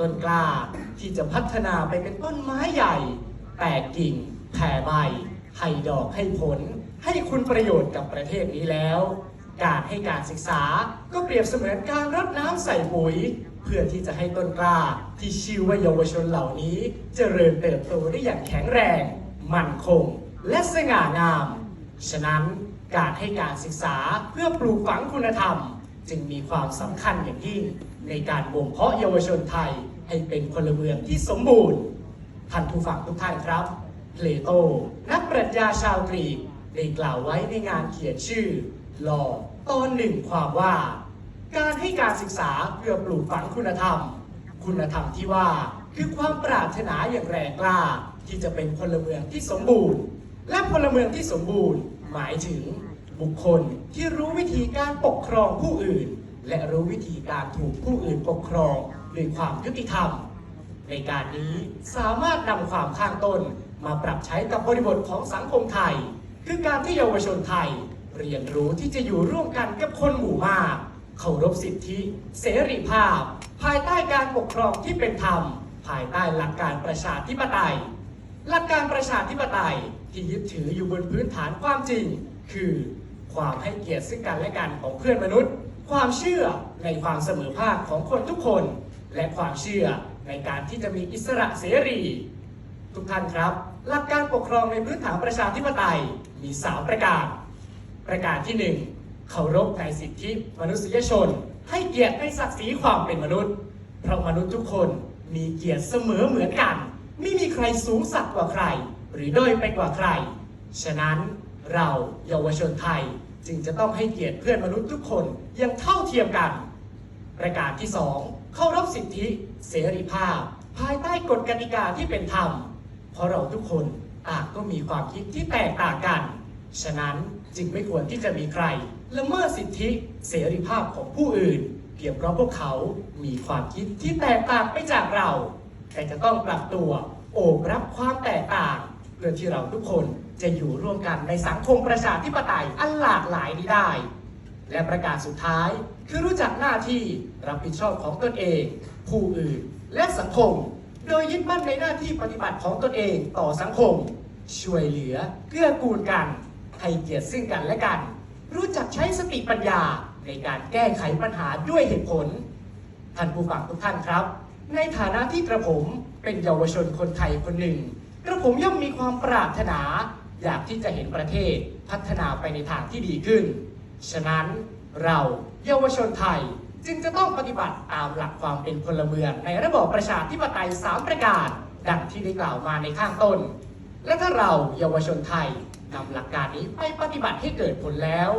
ต้นกล้า ที่จะพัฒนาไปเป็นต้นไม้ใหญ่ แตกกิ่งแผ่ใบให้ดอกให้ผล ให้คุณประโยชน์กับประเทศนี้แล้ว การให้การศึกษาก็เปรียบเสมือนการรดน้ำใส่ปุ๋ย เพื่อที่จะให้ต้นกล้าที่ชื่อว่าเยาวชนเหล่านี้เจริญเติบโตได้อย่างแข็งแรง มั่นคง และสง่างาม ฉะนั้นการให้การศึกษาเพื่อปลูกฝังคุณธรรม จึงมีความสำคัญอย่างยิ่งในการบ่มเพาะเยาวชนไทยให้เป็นพลเมืองที่สมบูรณ์ท่านผู้ฟังทุกท่านครับเพลโต นักปรัชญาชาวกรีกได้กล่าวไว้ในงานเขียนชื่อลอตอนหนึ่งความว่า การให้การศึกษาเพื่อปลูกฝังคุณธรรม คุณธรรมที่ว่าคือความปรารถนาอย่างแรงกล้าที่จะเป็นพลเมืองที่สมบูรณ์ และพลเมืองที่สมบูรณ์ หมายถึง บุคคลที่รู้วิธีการปกครองผู้อื่น และรู้วิธีการถูกผู้อื่นปกครองด้วยความยุติธรรม ในการนี้สามารถนำความข้างต้นมาปรับใช้กับบริบทของสังคมไทย คือการที่เยาวชนไทย เรียนรู้ที่จะอยู่ร่วมกันกับคนหมู่มาก เคารพสิทธิ เสรีภาพ ภายใต้การปกครองที่เป็นธรรม ภายใต้หลักการประชาธิปไตย หลักการประชาธิปไตยที่ยึดถืออยู่บนพื้นฐานความจริง คือ ความให้เกียรติซึ่งกันและกันของเพื่อนมนุษย์ ความเชื่อในความเสมอภาคของคนทุกคน และความเชื่อในการที่จะมีอิสระเสรี ทุกท่านครับ หลักการปกครองในพื้นฐานประชาธิปไตยมี 3 ประการ ประการที่ 1 เคารพในสิทธิมนุษยชน ให้เกียรติในศักดิ์ศรีความเป็นมนุษย์ เพราะมนุษย์ทุกคนมีเกียรติเสมอเหมือนกัน ไม่มีใครสูงสักกว่าใคร หรือด้อยไปกว่าใคร ฉะนั้น เราเยาวชนไทย จึงจะต้องให้เกียรติเพื่อนมนุษย์ทุกคนอยังเท่าเทียมกัน ประการที่ 2เคารพสิทธิเสรีภาพ ภายใต้กฎกติกาที่เป็นธรรม เพราะเราทุกคนต่างก็มีความคิดที่แตกต่างกัน ฉะนั้นจึงไม่ควรที่จะมีใครละเมิดสิทธิเสรีภาพของผู้อื่นเพียงเพราะพวกเขามีความคิดที่แตกต่างไปจากเรา แต่จะต้องปรับตัว โอบรับความแตกต่างเพื่อที่เราทุกคน จะอยู่ร่วมกันในสังคมประชาธิปไตยอันหลากหลายนี้ได้ และประการสุดท้ายคือรู้จักหน้าที่รับผิดชอบของตนเอง ผู้อื่นและสังคม โดยยึดมั่นในหน้าที่ปฏิบัติของตนเองต่อสังคม ช่วยเหลือเกื้อกูลกัน ให้เกียรติซึ่งกันและกัน รู้จักใช้สติปัญญาในการแก้ไขปัญหาด้วยเหตุผล ท่านผู้ฟังทุกท่านครับ ในฐานะที่กระผมเป็นเยาวชนคนไทยคนหนึ่ง กระผมย่อมมีความปรารถนา อยากที่จะเห็นประเทศพัฒนาไปในทางที่ดีขึ้น ฉะนั้นเราเยาวชนไทยจึงจะต้องปฏิบัติตามหลักความเป็นพลเมือง ในระบอบประชาธิปไตย3ประการ ดังที่ได้กล่าวมาในข้างต้น และถ้าเราเยาวชนไทยนำหลักการนี้ไปปฏิบัติให้เกิดผลแล้ว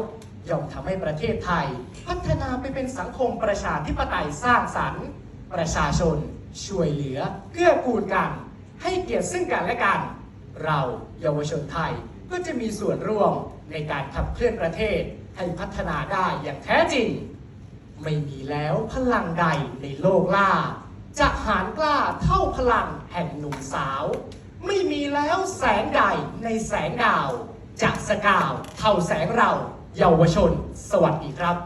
ย่อมทำให้ประเทศไทย พัฒนาไปเป็นสังคมประชาธิปไตยสร้างสรรค์ ประชาชน ช่วยเหลือเกื้อกูลกัน ให้เกียรติซึ่งกันและกัน เราเยาวชนไทยก็จะมีส่วนร่วมในการขับเคลื่อนประเทศให้พัฒนาได้อย่างแท้จริง ไม่มีแล้วพลังใดในโลกล่า จะหารกล้าเท่าพลังแห่งหนุ่มสาว ไม่มีแล้วแสงใดในแสงดาว จะสกาวเท่าแสงเราเยาวชน สวัสดีครับ